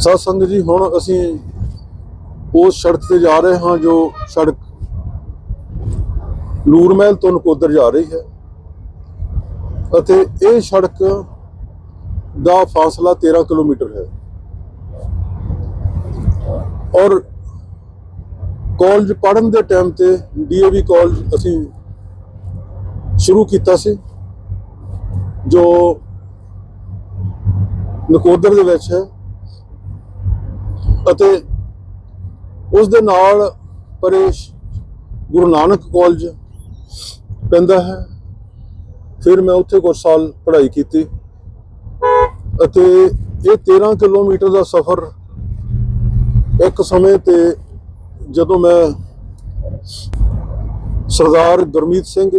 ਸਤ ਸੰਗਤ ਜੀ, ਹੁਣ ਅਸੀਂ ਉਸ ਸੜਕ ਤੇ ਜਾ ਰਹੇ ਹਾਂ ਜੋ ਸੜਕ ਨੂਰਮਹਿਲ ਤੋਂ ਨਕੋਦਰ ਜਾ ਰਹੀ ਹੈ। ਅਤੇ ਇਹ ਸੜਕ ਦਾ ਫਾਸਲਾ 13 ਕਿਲੋਮੀਟਰ ਹੈ। ਔਰ ਕਾਲਜ ਪੜ੍ਹਨ ਦੇ ਟਾਈਮ ਤੇ ਡੀਏਵੀ ਕਾਲਜ ਅਸੀਂ ਸ਼ੁਰੂ ਕੀਤਾ ਸੀ, ਜੋ ਨਕੋਦਰ ਦੇ ਵਿੱਚ ਹੈ। ਅਤੇ ਉਸ ਦੇ ਨਾਲ ਪਰੇਸ਼ ਗੁਰੂ ਨਾਨਕ ਕਾਲਜ ਪੈਂਦਾ ਹੈ। ਫਿਰ ਮੈਂ ਉੱਥੇ ਕੁਝ ਸਾਲ ਪੜ੍ਹਾਈ ਕੀਤੀ ਅਤੇ ਇਹ 13 ਕਿਲੋਮੀਟਰ ਦਾ ਸਫ਼ਰ ਇੱਕ ਸਮੇਂ ਤੇ ਜਦੋਂ ਮੈਂ Sardar Gurmeet Singh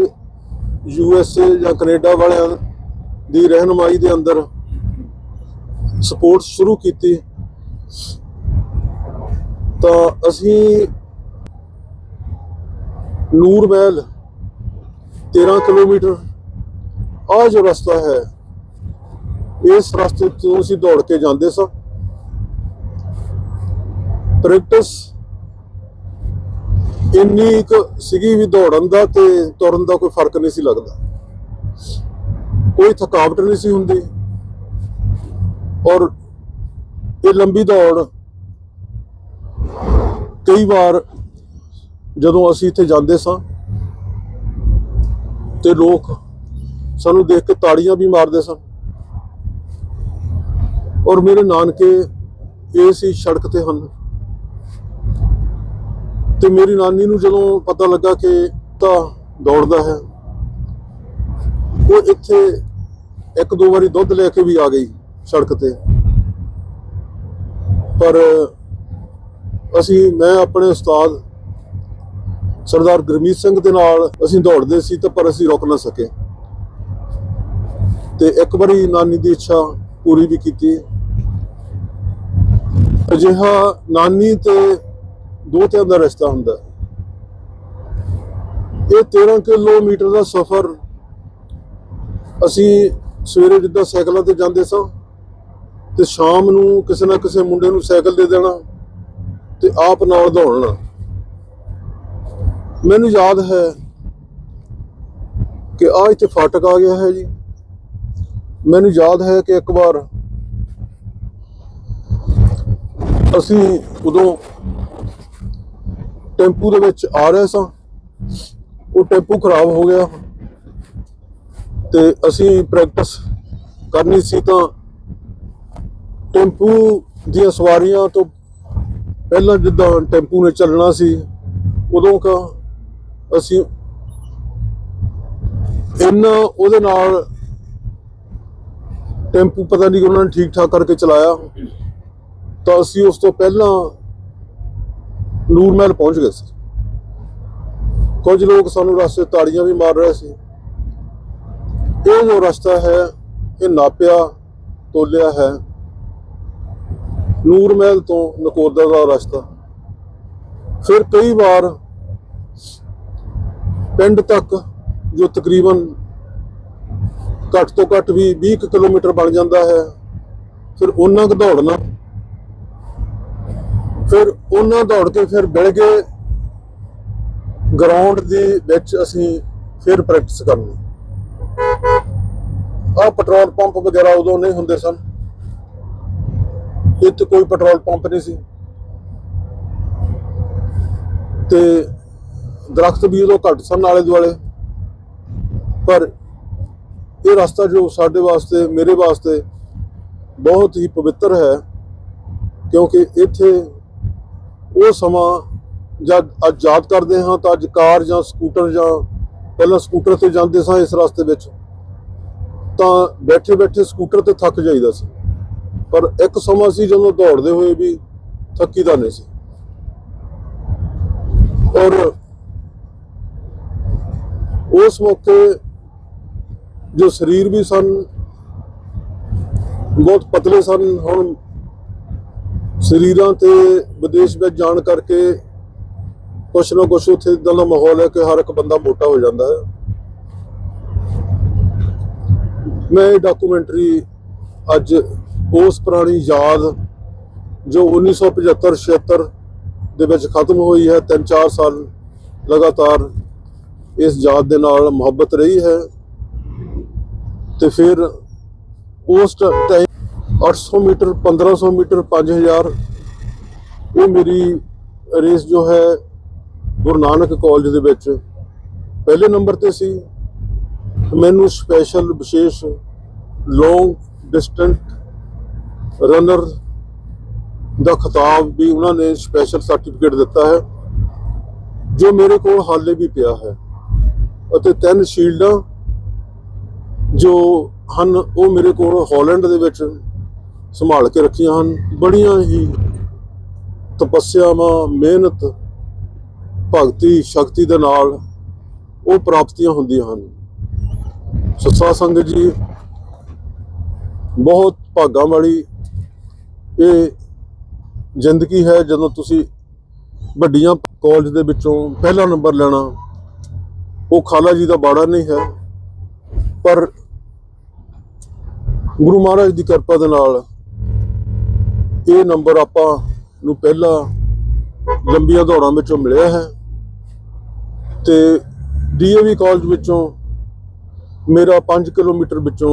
U S A ਜਾਂ ਕੈਨੇਡਾ ਵਾਲਿਆਂ ਦੀ ਰਹਿਨਮਾਈ ਦੇ ਅੰਦਰ ਸਪੋਰਟ ਸ਼ੁਰੂ ਕੀਤੀ ਤਾਂ ਅਸੀਂ ਨੂਰਮਹਿਲ 13 ਕਿਲੋਮੀਟਰ ਆ ਜੋ ਰਸਤਾ ਹੈ, ਇਸ ਰਸਤੇ ਤੋਂ ਅਸੀਂ ਦੌੜ ਕੇ ਜਾਂਦੇ ਸਾਂ। ਪ੍ਰੈਕਟਿਸ ਇੰਨੀ ਕੁ ਸੀਗੀ ਵੀ ਦੌੜਨ ਦਾ ਤੇ ਤੁਰਨ ਦਾ ਕੋਈ ਫ਼ਰਕ ਨਹੀਂ ਸੀ ਲੱਗਦਾ। ਕੋਈ ਥਕਾਵਟ ਨਹੀਂ ਸੀ ਹੁੰਦੀ। ਔਰ ਇਹ ਲੰਬੀ ਦੌੜ ਕਈ ਵਾਰ ਜਦੋਂ ਅਸੀਂ ਇੱਥੇ ਜਾਂਦੇ ਸਾਂ ਤੇ ਲੋਕ ਸਾਨੂੰ ਦੇਖ ਕੇ ਤਾੜੀਆਂ ਵੀ ਮਾਰਦੇ ਸਨ। ਔਰ ਮੇਰੇ ਨਾਨਕੇ ਇਸ ਹੀ ਸੜਕ ਤੇ ਹਨ। ਤੇ ਮੇਰੀ ਨਾਨੀ ਨੂੰ ਜਦੋਂ ਪਤਾ ਲੱਗਾ ਕਿ ਤਾਂ ਦੌੜਦਾ ਹੈ, ਉਹ ਇੱਥੇ ਇੱਕ ਦੋ ਵਾਰੀ ਦੁੱਧ ਲੈ ਕੇ ਵੀ ਆ ਗਈ ਸੜਕ ਤੇ। ਪਰ ਅਸੀਂ, ਮੈਂ ਆਪਣੇ ਉਸਤਾਦ ਸਰਦਾਰ ਗੁਰਮੀਤ ਸਿੰਘ ਦੇ ਨਾਲ ਅਸੀਂ ਦੌੜਦੇ ਸੀ ਤਾਂ ਪਰ ਅਸੀਂ ਰੁਕ ਨਾ ਸਕੇ। ਤੇ ਇੱਕ ਵਾਰੀ ਨਾਨੀ ਦੀ ਇੱਛਾ ਪੂਰੀ ਵੀ ਕੀਤੀ। ਅਜਿਹਾ ਨਾਨੀ ਤੇ ਦੋਤਿਆਂ ਦਾ ਰਿਸ਼ਤਾ ਹੁੰਦਾ। ਇਹ 13 ਕਿਲੋਮੀਟਰ ਦਾ ਸਫ਼ਰ ਅਸੀਂ ਸਵੇਰੇ ਜਿੱਦਾਂ ਸਾਈਕਲਾਂ ਤੇ ਜਾਂਦੇ ਸਾਂ ਤੇ ਸ਼ਾਮ ਨੂੰ ਕਿਸੇ ਨਾ ਕਿਸੇ ਮੁੰਡੇ ਨੂੰ ਸਾਈਕਲ ਦੇ ਦੇਣਾ। ਤੇ ਆਪ ਨਾਲ ਦੌੜਨਾ। ਮੈਨੂੰ ਯਾਦ ਹੈ ਕਿ ਆ ਇੱਥੇ ਫਾਟਕ ਆ ਗਿਆ ਹੈ ਜੀ। ਮੈਨੂੰ ਯਾਦ ਹੈ ਕਿ ਇੱਕ ਵਾਰ ਅਸੀਂ ਉਦੋਂ ਟੈਂਪੂ ਦੇ ਵਿੱਚ ਆ ਰਹੇ ਸਾਂ। ਉਹ ਟੈਂਪੂ ਖਰਾਬ ਹੋ ਗਿਆ ਤੇ ਅਸੀਂ ਪ੍ਰੈਕਟਿਸ ਕਰਨੀ ਸੀ ਤਾਂ ਟੈਂਪੂ ਦੀਆਂ ਸਵਾਰੀਆਂ ਤੋਂ ਪਹਿਲਾਂ ਜਿੱਦਾਂ ਟੈਂਪੂ ਨੇ ਚੱਲਣਾ ਸੀ, ਉਦੋਂ ਕਾ ਅਸੀਂ ਇੰਨਾ ਉਹਦੇ ਨਾਲ ਟੈਂਪੂ ਪਤਾ ਨਹੀਂ ਉਹਨਾਂ ਨੇ ਠੀਕ ਠਾਕ ਕਰਕੇ ਚਲਾਇਆ। ਤਾਂ ਅਸੀਂ ਉਸ ਤੋਂ ਪਹਿਲਾਂ ਨੂਰਮਹਿਲ ਪਹੁੰਚ ਗਏ ਸੀ। ਕੁਝ ਲੋਕ ਸਾਨੂੰ ਰਸਤੇ ਤਾੜੀਆਂ ਵੀ ਮਾਰ ਰਹੇ ਸੀ। ਇਹ ਜੋ ਰਸਤਾ ਹੈ, ਇਹ ਨਾਪਿਆ, ਤੋਲਿਆ ਹੈ। ਨੂਰ ਮਹਿਲ ਤੋਂ ਨਕੋਦਰ ਦਾ ਰਸਤਾ। ਫਿਰ ਕਈ ਵਾਰ ਪਿੰਡ ਤੱਕ ਜੋ ਤਕਰੀਬਨ ਘੱਟ ਤੋਂ ਘੱਟ ਵੀ 20 ਕੁ ਕਿਲੋਮੀਟਰ ਬਣ ਜਾਂਦਾ ਹੈ, ਫਿਰ ਉਹਨਾਂ ਕੁ ਦੌੜਨਾ। ਫਿਰ ਉਹਨਾਂ ਦੌੜ ਕੇ ਫਿਰ ਬਿਲਗੇ ਗਰਾਊਂਡ ਦੇ ਵਿੱਚ ਅਸੀਂ ਫਿਰ ਪ੍ਰੈਕਟਿਸ ਕਰਨੀ। ਆ ਪੈਟਰੋਲ ਪੰਪ ਵਗੈਰਾ ਉਦੋਂ ਨਹੀਂ ਹੁੰਦੇ ਸਨ। ਇੱਥੇ ਕੋਈ ਪੈਟਰੋਲ ਪੰਪ ਨਹੀਂ ਸੀ। ਤੇ ਦਰਖਤ ਵੀ ਉਦੋਂ ਘੱਟ ਸਨ ਆਲੇ ਦੁਆਲੇ। ਪਰ ਇਹ ਰਸਤਾ ਜੋ ਸਾਡੇ ਵਾਸਤੇ, ਮੇਰੇ ਵਾਸਤੇ ਬਹੁਤ ਹੀ ਪਵਿੱਤਰ ਹੈ, ਕਿਉਂਕਿ ਇੱਥੇ ਉਹ ਸਮਾਂ ਜਦ ਅੱਜ ਯਾਦ ਕਰਦੇ ਹਾਂ ਤਾਂ ਅੱਜ ਕਾਰ ਜਾਂ ਸਕੂਟਰ ਜਾਂ ਪਹਿਲਾਂ ਸਕੂਟਰ ਤੇ ਜਾਂਦੇ ਸਾਂ ਇਸ ਰਸਤੇ ਵਿੱਚ, ਤਾਂ ਬੈਠੇ ਬੈਠੇ ਸਕੂਟਰ ਤੇ ਥੱਕ ਜਾਈਦਾ ਸੀ। ਪਰ ਇੱਕ ਸਮਾਂ ਸੀ ਜਦੋਂ ਦੌੜਦੇ ਹੋਏ ਵੀ ਥੱਕੀਦਾ ਨਹੀਂ ਸੀ। ਔਰ ਉਸ ਮੌਕੇ ਜੋ ਸਰੀਰ ਵੀ ਸਨ, ਬਹੁਤ ਪਤਲੇ ਸਨ। ਹੁਣ ਸਰੀਰਾਂ ਤੇ ਵਿਦੇਸ਼ ਵਿੱਚ ਜਾਣ ਕਰਕੇ ਕੁਛ ਨਾ ਕੁਛ ਉੱਥੇ ਇਦਾਂ ਦਾ ਮਾਹੌਲ ਹੈ ਕਿ ਹਰ ਇੱਕ ਬੰਦਾ ਮੋਟਾ ਹੋ ਜਾਂਦਾ ਹੈ। ਮੈਂ ਇਹ ਡਾਕੂਮੈਂਟਰੀ ਅੱਜ ਉਸ ਪੁਰਾਣੀ ਯਾਦ ਜੋ 1975 76 ਦੇ ਵਿੱਚ ਖਤਮ ਹੋਈ ਹੈ, ਤਿੰਨ ਚਾਰ ਸਾਲ ਲਗਾਤਾਰ ਇਸ ਯਾਦ ਦੇ ਨਾਲ ਮੁਹੱਬਤ ਰਹੀ ਹੈ ਤੇ ਫਿਰ ਉਸ ਟਾਈਮ 800 ਮੀਟਰ 1500 ਮੀਟਰ 5000 ਇਹ ਮੇਰੀ ਰੇਸ ਜੋ ਹੈ ਗੁਰੂ ਨਾਨਕ ਕਾਲਜ ਦੇ ਵਿੱਚ ਪਹਿਲੇ ਨੰਬਰ ਤੇ ਸੀ। ਮੈਨੂੰ ਸਪੈਸ਼ਲ, ਵਿਸ਼ੇਸ਼ ਲੌਂਗ ਡਿਸਟੈਂਟ ਰਨਰ ਦਾ ਖਿਤਾਬ ਵੀ ਉਹਨਾਂ ਨੇ ਸਪੈਸ਼ਲ ਸਰਟੀਫਿਕੇਟ ਦਿੱਤਾ ਹੈ, ਜੋ ਮੇਰੇ ਕੋਲ ਹਾਲੇ ਵੀ ਪਿਆ ਹੈ। ਅਤੇ ਤਿੰਨ ਸ਼ੀਲਡਾਂ ਜੋ ਹਨ, ਉਹ ਮੇਰੇ ਕੋਲ ਹਾਲੈਂਡ ਦੇ ਵਿੱਚ ਸੰਭਾਲ ਕੇ ਰੱਖੀਆਂ ਹਨ। ਬੜੀਆਂ ਹੀ ਤਪੱਸਿਆਵਾਂ, ਮਿਹਨਤ, ਭਗਤੀ, ਸ਼ਕਤੀ ਦੇ ਨਾਲ ਉਹ ਪ੍ਰਾਪਤੀਆਂ ਹੁੰਦੀਆਂ ਹਨ। ਸੱਸਾ ਸੰਗਤ ਜੀ, ਬਹੁਤ ਭਾਗਾਂ ਵਾਲੀ ਇਹ ਜ਼ਿੰਦਗੀ ਹੈ ਜਦੋਂ ਤੁਸੀਂ ਵੱਡੀਆਂ ਕਾਲਜ ਦੇ ਵਿੱਚੋਂ ਪਹਿਲਾ ਨੰਬਰ ਲੈਣਾ, ਉਹ ਖਾਲਾ ਜੀ ਦਾ ਬਾੜਾ ਨਹੀਂ ਹੈ, ਪਰ ਗੁਰੂ ਮਹਾਰਾਜ ਦੀ ਕਿਰਪਾ ਦੇ ਨਾਲ ਇਹ ਨੰਬਰ ਆਪਾਂ ਨੂੰ ਪਹਿਲਾ ਲੰਬੀਆਂ ਦੌੜਾਂ ਵਿੱਚੋਂ ਮਿਲਿਆ ਹੈ ਤੇ ਡੀਏਵੀ ਕਾਲਜ ਵਿੱਚੋਂ ਮੇਰਾ 5 ਕਿਲੋਮੀਟਰ ਵਿੱਚੋਂ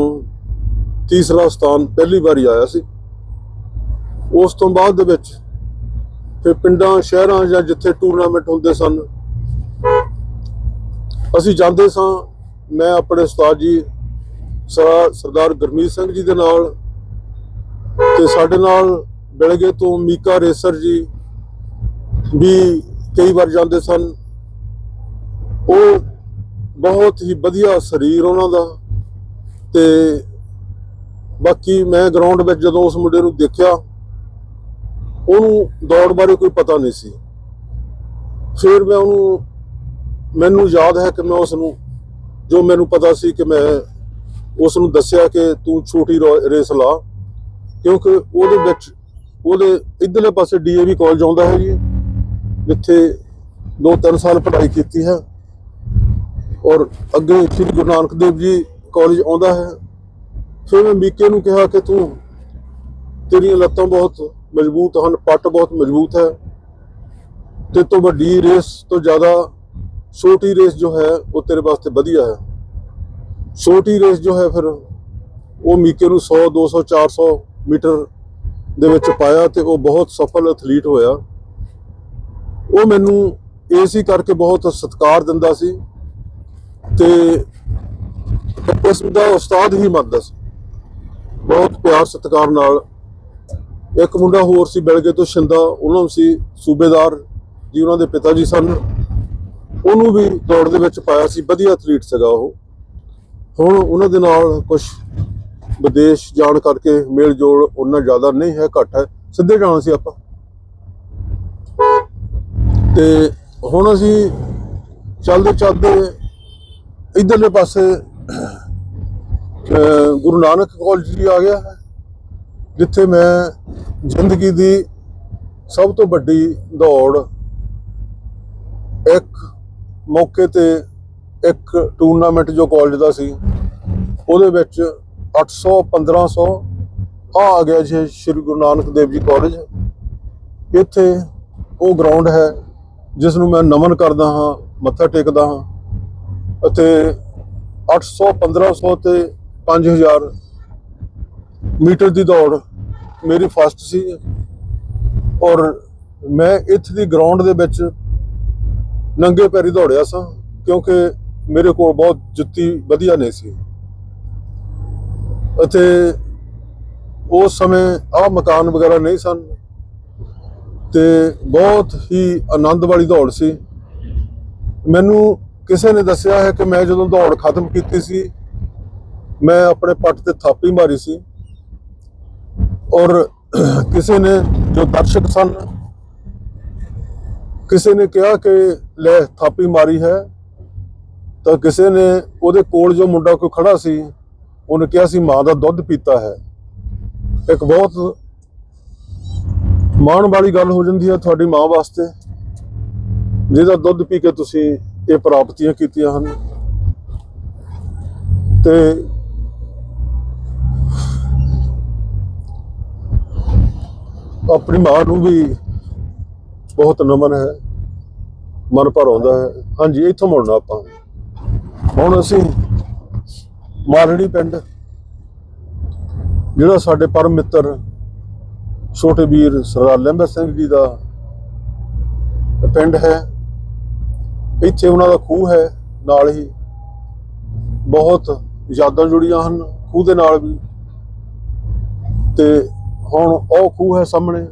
ਤੀਸਰਾ ਸਥਾਨ ਪਹਿਲੀ ਵਾਰੀ ਆਇਆ ਸੀ। ਉਸ ਤੋਂ ਬਾਅਦ ਦੇ ਵਿੱਚ ਫਿਰ ਪਿੰਡਾਂ, ਸ਼ਹਿਰਾਂ ਜਾਂ ਜਿੱਥੇ ਟੂਰਨਾਮੈਂਟ ਹੁੰਦੇ ਸਨ, ਅਸੀਂ ਜਾਂਦੇ ਸਾਂ। ਮੈਂ ਆਪਣੇ ਉਸਤਾਦ ਜੀ ਸਰਦਾਰ ਗੁਰਮੀਤ ਸਿੰਘ ਜੀ ਦੇ ਨਾਲ ਤੇ ਸਾਡੇ ਨਾਲ ਬਿਲਗੇ ਤੋਂ ਮੀਕਾ ਰੇਸਰ ਜੀ ਵੀ ਕਈ ਵਾਰ ਜਾਂਦੇ ਸਨ। ਉਹ ਬਹੁਤ ਹੀ ਵਧੀਆ ਸਰੀਰ ਉਹਨਾਂ ਦਾ ਤੇ ਬਾਕੀ ਮੈਂ ਗਰਾਊਂਡ ਵਿੱਚ ਜਦੋਂ ਉਸ ਮੁੰਡੇ ਨੂੰ ਦੇਖਿਆ ਉਹਨੂੰ ਦੌੜ ਬਾਰੇ ਕੋਈ ਪਤਾ ਨਹੀਂ ਸੀ। ਫਿਰ ਮੈਂ ਉਹਨੂੰ, ਮੈਨੂੰ ਯਾਦ ਹੈ ਕਿ ਮੈਂ ਉਸ ਨੂੰ ਜੋ ਮੈਨੂੰ ਪਤਾ ਸੀ ਕਿ ਮੈਂ ਉਸ ਨੂੰ ਦੱਸਿਆ ਕਿ ਤੂੰ ਛੋਟੀ ਰੋ- ਰੇਸ ਲਾ, ਕਿਉਂਕਿ ਉਹਦੇ ਵਿੱਚ, ਉਹਦੇ ਇਧਰਲੇ ਪਾਸੇ ਡੀਏਵੀ ਕਾਲਜ ਆਉਂਦਾ ਹੈ ਜੀ, ਜਿੱਥੇ 2-3 ਸਾਲ ਪੜ੍ਹਾਈ ਕੀਤੀ ਹੈ। ਔਰ ਅੱਗੇ ਸ੍ਰੀ ਗੁਰੂ ਨਾਨਕ ਦੇਵ ਜੀ ਕਾਲਜ ਆਉਂਦਾ ਹੈ। ਫਿਰ ਮੈਂ ਬੀਕੇ ਨੂੰ ਕਿਹਾ ਕਿ ਤੂੰ ਤੇਰੀਆਂ ਲੱਤਾਂ ਬਹੁਤ ਮਜ਼ਬੂਤ ਹਨ, ਪੱਟ ਬਹੁਤ ਮਜ਼ਬੂਤ ਹੈ। ਤੇ ਤੋਂ ਵੱਡੀ ਰੇਸ ਤੋਂ ਜ਼ਿਆਦਾ ਛੋਟੀ ਰੇਸ ਜੋ ਹੈ, ਉਹ ਤੇਰੇ ਵਾਸਤੇ ਵਧੀਆ ਹੈ। ਛੋਟੀ ਰੇਸ ਜੋ ਹੈ ਫਿਰ ਉਹ ਮੀਕੇ ਨੂੰ 100 200 400 ਮੀਟਰ ਦੇ ਵਿੱਚ ਪਾਇਆ ਤੇ ਉਹ ਬਹੁਤ ਸਫਲ ਐਥਲੀਟ ਹੋਇਆ। ਉਹ ਮੈਨੂੰ ਏਸੀ ਕਰਕੇ ਬਹੁਤ ਸਤਿਕਾਰ ਦਿੰਦਾ ਸੀ ਤੇ ਉਸ ਦਾ ਉਸਤਾਦ ਹੀ ਮੰਨਦਾ ਸੀ। ਬਹੁਤ ਪਿਆਰ ਸਤਿਕਾਰ ਨਾਲ ਇੱਕ ਮੁੰਡਾ ਹੋਰ ਸੀ ਬਿਲਗੇ ਤੋਂ ਸ਼ਿੰਦਾ, ਉਹਨਾਂ ਨੂੰ ਸੀ ਸੂਬੇਦਾਰ ਜੀ, ਉਹਨਾਂ ਦੇ ਪਿਤਾ ਜੀ ਸਨ। ਉਹਨੂੰ ਵੀ ਦੌੜ ਦੇ ਵਿੱਚ ਪਾਇਆ ਸੀ, ਵਧੀਆ ਐਥਲੀਟ ਸੀਗਾ ਉਹ। ਹੁਣ ਉਹਨਾਂ ਦੇ ਨਾਲ ਕੁਝ ਵਿਦੇਸ਼ ਜਾਣ ਕਰਕੇ ਮੇਲ ਜੋਲ ਉਹਨਾਂ ਜ਼ਿਆਦਾ ਨਹੀਂ ਹੈ, ਘੱਟ ਹੈ। ਸਿੱਧੇ ਜਾਣਾ ਸੀ ਆਪਾਂ। ਤੇ ਹੁਣ ਅਸੀਂ ਚੱਲਦੇ ਚੱਲਦੇ ਇਧਰਲੇ ਪਾਸੇ ਗੁਰੂ ਨਾਨਕ ਕਾਲਜ ਵੀ ਆ ਗਿਆ ਹੈ। ਜਿੱਥੇ ਮੈਂ ਜ਼ਿੰਦਗੀ ਦੀ ਸਭ ਤੋਂ ਵੱਡੀ ਦੌੜ ਇੱਕ ਮੌਕੇ ਤੇ ਇੱਕ ਟੂਰਨਾਮੈਂਟ ਜੋ ਕਾਲਜ ਦਾ ਸੀ, ਉਹਦੇ ਵਿੱਚ 800 1500 ਆ ਆ ਗਿਆ ਜੀ ਸ਼੍ਰੀ ਗੁਰੂ ਨਾਨਕ ਦੇਵ ਜੀ ਕਾਲਜ ਇੱਥੇ ਉਹ ਗਰਾਊਂਡ ਹੈ ਜਿਸ ਨੂੰ ਮੈਂ ਨਮਨ ਕਰਦਾ ਹਾਂ, ਮੱਥਾ ਟੇਕਦਾ ਹਾਂ ਅਤੇ 800 1500 ਤੇ 5000 ਮੀਟਰ ਦੀ ਦੌੜ ਮੇਰੀ ਫਸਟ ਸੀ। ਔਰ ਮੈਂ ਇੱਥੇ ਦੀ ਗਰਾਊਂਡ ਦੇ ਵਿੱਚ ਨੰਗੇ ਪੈਰੀ ਦੌੜਿਆ ਸਾਂ, ਕਿਉਂਕਿ ਮੇਰੇ ਕੋਲ ਬਹੁਤ ਜੁੱਤੀ ਵਧੀਆ ਨਹੀਂ ਸੀ। ਅਤੇ ਉਸ ਸਮੇਂ ਆਹ ਮਕਾਨ ਵਗੈਰਾ ਨਹੀਂ ਸਨ। ਤੇ ਬਹੁਤ ਹੀ ਆਨੰਦ ਵਾਲੀ ਦੌੜ ਸੀ। ਮੈਨੂੰ ਕਿਸੇ ਨੇ ਦੱਸਿਆ ਹੈ ਕਿ ਮੈਂ ਜਦੋਂ ਦੌੜ ਖਤਮ ਕੀਤੀ ਸੀ, ਮੈਂ ਆਪਣੇ ਪੱਟ ਤੇ ਥਾਪੀ ਮਾਰੀ ਸੀ। ਔਰ ਕਿਸੇ ਨੇ ਜੋ ਦਰਸ਼ਕ ਸਨ, ਕਿਸੇ ਨੇ ਕਿਹਾ ਕਿ ਲੈ ਥਾਪੀ ਮਾਰੀ ਹੈ, ਤਾਂ ਕਿਸੇ ਨੇ ਉਹਦੇ ਕੋਲ ਜੋ ਮੁੰਡਾ ਕੋਈ ਖੜਾ ਸੀ, ਉਹਨੇ ਕਿਹਾ ਸੀ ਮਾਂ ਦਾ ਦੁੱਧ ਪੀਤਾ ਹੈ। ਇੱਕ ਬਹੁਤ ਮਾਣ ਵਾਲੀ ਗੱਲ ਹੋ ਜਾਂਦੀ ਹੈ ਤੁਹਾਡੀ ਮਾਂ ਵਾਸਤੇ, ਜਿਹਦਾ ਦੁੱਧ ਪੀ ਕੇ ਤੁਸੀਂ ਇਹ ਪ੍ਰਾਪਤੀਆਂ ਕੀਤੀਆਂ ਹਨ। ਤੇ ਆਪਣੀ ਮਾਂ ਨੂੰ ਵੀ ਬਹੁਤ ਨਮਨ ਹੈ, ਮਨ ਭਰ ਆਉਂਦਾ ਹੈ। ਹਾਂਜੀ, ਇੱਥੋਂ ਮੁੜਨਾ ਆਪਾਂ। ਹੁਣ ਅਸੀਂ ਮਾਲੜੀ ਪਿੰਡ, ਜਿਹੜਾ ਸਾਡੇ ਪਰਮ ਮਿੱਤਰ ਛੋਟੇ ਵੀਰ ਸਰਦਾਰ ਲੰਬਾ ਸਿੰਘ ਜੀ ਦਾ ਪਿੰਡ ਹੈ, ਇੱਥੇ ਉਹਨਾਂ ਦਾ ਖੂਹ ਹੈ, ਨਾਲ ਹੀ ਬਹੁਤ ਯਾਦਾਂ ਜੁੜੀਆਂ ਹਨ, ਖੂਹ ਦੇ ਨਾਲ ਵੀ। ਤੇ ਹੁਣ ਉਹ ਖੂਹ ਹੈ ਸਾਹਮਣੇ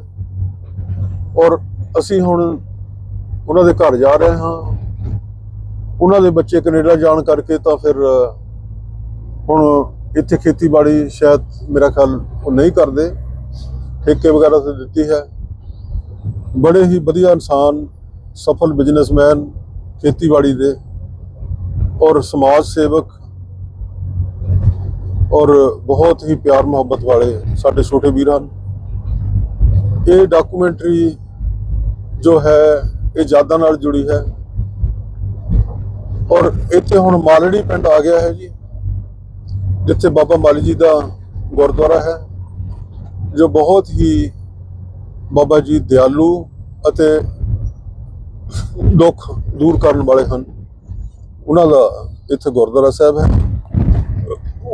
ਔਰ ਅਸੀਂ ਹੁਣ ਉਹਨਾਂ ਦੇ ਘਰ ਜਾ ਰਹੇ ਹਾਂ। ਉਹਨਾਂ ਦੇ ਬੱਚੇ ਕੈਨੇਡਾ ਜਾਣ ਕਰਕੇ ਤਾਂ ਫਿਰ, ਹੁਣ ਇੱਥੇ ਖੇਤੀਬਾੜੀ ਸ਼ਾਇਦ ਮੇਰਾ ਖਿਆਲ ਉਹ ਨਹੀਂ ਕਰਦੇ। ਠੇਕੇ ਵਗੈਰਾ ਤੇ ਦਿੱਤੀ ਹੈ। ਬੜੇ ਹੀ ਵਧੀਆ ਇਨਸਾਨ, ਸਫਲ ਬਿਜ਼ਨਸਮੈਨ ਖੇਤੀਬਾੜੀ ਦੇ ਔਰ ਸਮਾਜ ਸੇਵਕ ਔਰ ਬਹੁਤ ਹੀ ਪਿਆਰ ਮੁਹੱਬਤ ਵਾਲੇ ਸਾਡੇ ਛੋਟੇ ਵੀਰ ਹਨ ਇਹ ਡਾਕੂਮੈਂਟਰੀ ਜੋ ਹੈ, ਇਹ ਯਾਦਾਂ ਨਾਲ ਜੁੜੀ ਹੈ। ਔਰ ਇੱਥੇ ਹੁਣ ਮਾਲੜੀ ਪਿੰਡ ਆ ਗਿਆ ਹੈ ਜੀ, ਜਿੱਥੇ ਬਾਬਾ ਮਾਲੀ ਜੀ ਦਾ ਗੁਰਦੁਆਰਾ ਹੈ, ਜੋ ਬਹੁਤ ਹੀ ਬਾਬਾ ਜੀ ਦਿਆਲੂ ਅਤੇ ਦੁੱਖ ਦੂਰ ਕਰਨ ਵਾਲੇ ਹਨ। ਉਹਨਾਂ ਦਾ ਇੱਥੇ ਗੁਰਦੁਆਰਾ ਸਾਹਿਬ ਹੈ।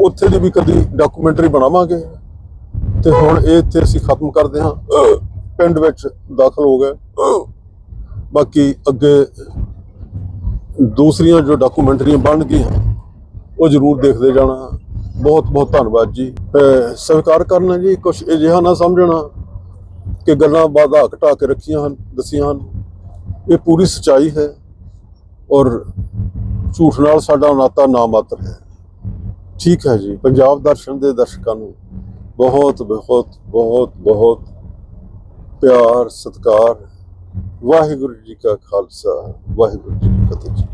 ਉੱਥੇ ਦੀ ਵੀ ਕਦੀ ਡਾਕੂਮੈਂਟਰੀ ਬਣਾਵਾਂਗੇ। ਤੇ ਹੁਣ ਇਹ ਇੱਥੇ ਅਸੀਂ ਖਤਮ ਕਰਦੇ ਹਾਂ। ਪਿੰਡ ਵਿੱਚ ਦਾਖਲ ਹੋ ਗਏ। ਬਾਕੀ ਅੱਗੇ ਦੂਸਰੀਆਂ ਜੋ ਡਾਕੂਮੈਂਟਰੀਆਂ ਬਣ ਗਈਆਂ, ਉਹ ਜ਼ਰੂਰ ਦੇਖਦੇ ਜਾਣਾ। ਬਹੁਤ ਬਹੁਤ ਧੰਨਵਾਦ ਜੀ। ਸਵੀਕਾਰ ਕਰਨਾ ਜੀ ਕੁਝ ਅਜਿਹਾ ਨਾ ਸਮਝਣਾ ਕਿ ਗੱਲਾਂ ਬਾਧਾ ਘਟਾ ਕੇ ਰੱਖੀਆਂ ਹਨ, ਦੱਸੀਆਂ ਹਨ। ਇਹ ਪੂਰੀ ਸਚਾਈ ਹੈ ਔਰ ਝੂਠ ਨਾਲ ਸਾਡਾ ਨਾਤਾ ਨਾ ਮਾਤਰ ਹੈ। ਠੀਕ ਹੈ ਜੀ। ਪੰਜਾਬ ਦਰਸ਼ਨ ਦੇ ਦਰਸ਼ਕਾਂ ਨੂੰ ਬਹੁਤ ਬਹੁਤ ਬਹੁਤ ਬਹੁਤ ਪਿਆਰ, ਸਤਿਕਾਰ। ਵਾਹਿਗੁਰੂ ਜੀ ਕਾ ਖਾਲਸਾ, ਵਾਹਿਗੁਰੂ ਜੀ ਕੀ ਫਤਿਹ ਜੀ।